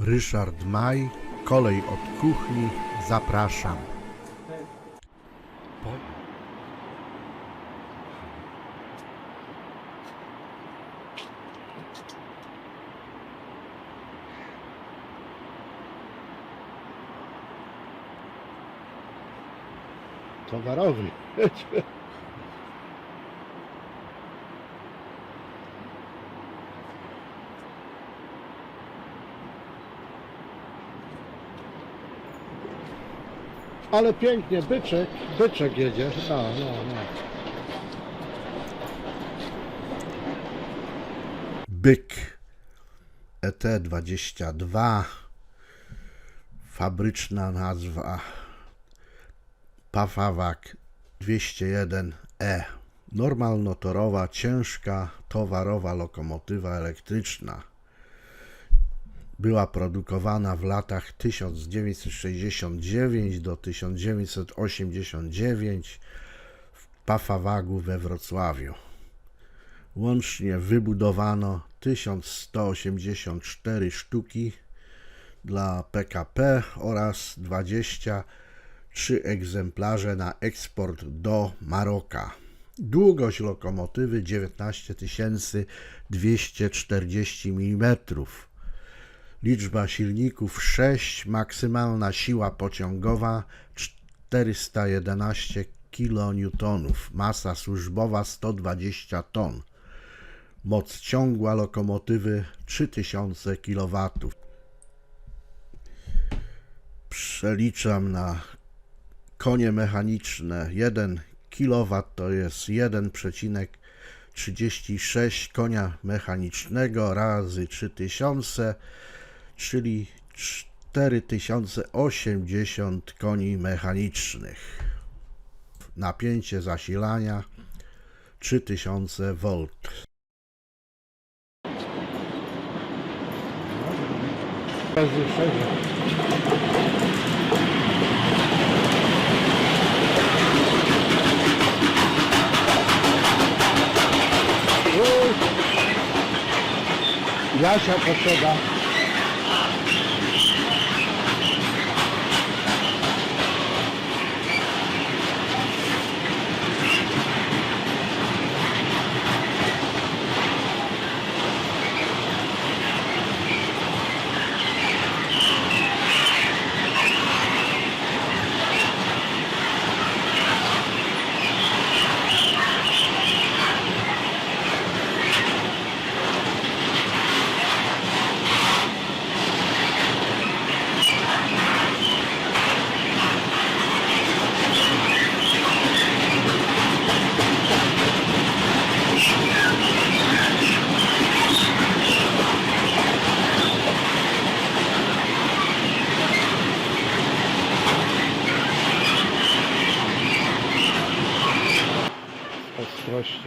Ryszard Maj, kolej od kuchni, zapraszam. Po... Ale pięknie, byczek, byczek jedzie. No, no, no. Byk E ET22 fabryczna nazwa Pafawak 201E normalnotorowa, ciężka, towarowa lokomotywa elektryczna była produkowana w latach 1969 do 1989 w Pafawagu we Wrocławiu. Łącznie wybudowano 1184 sztuki dla PKP oraz 23 egzemplarze na eksport do Maroka. Długość lokomotywy 19 240 mm. Liczba silników 6, maksymalna siła pociągowa 411 kN, masa służbowa 120 ton. Moc ciągła lokomotywy 3000 kW. Przeliczam na konie mechaniczne. 1 kW to jest 1,36 konia mechanicznego razy 3000, czyli 4080 koni mechanicznych. Napięcie zasilania 3000 V. Jasia potrzeba. Краще.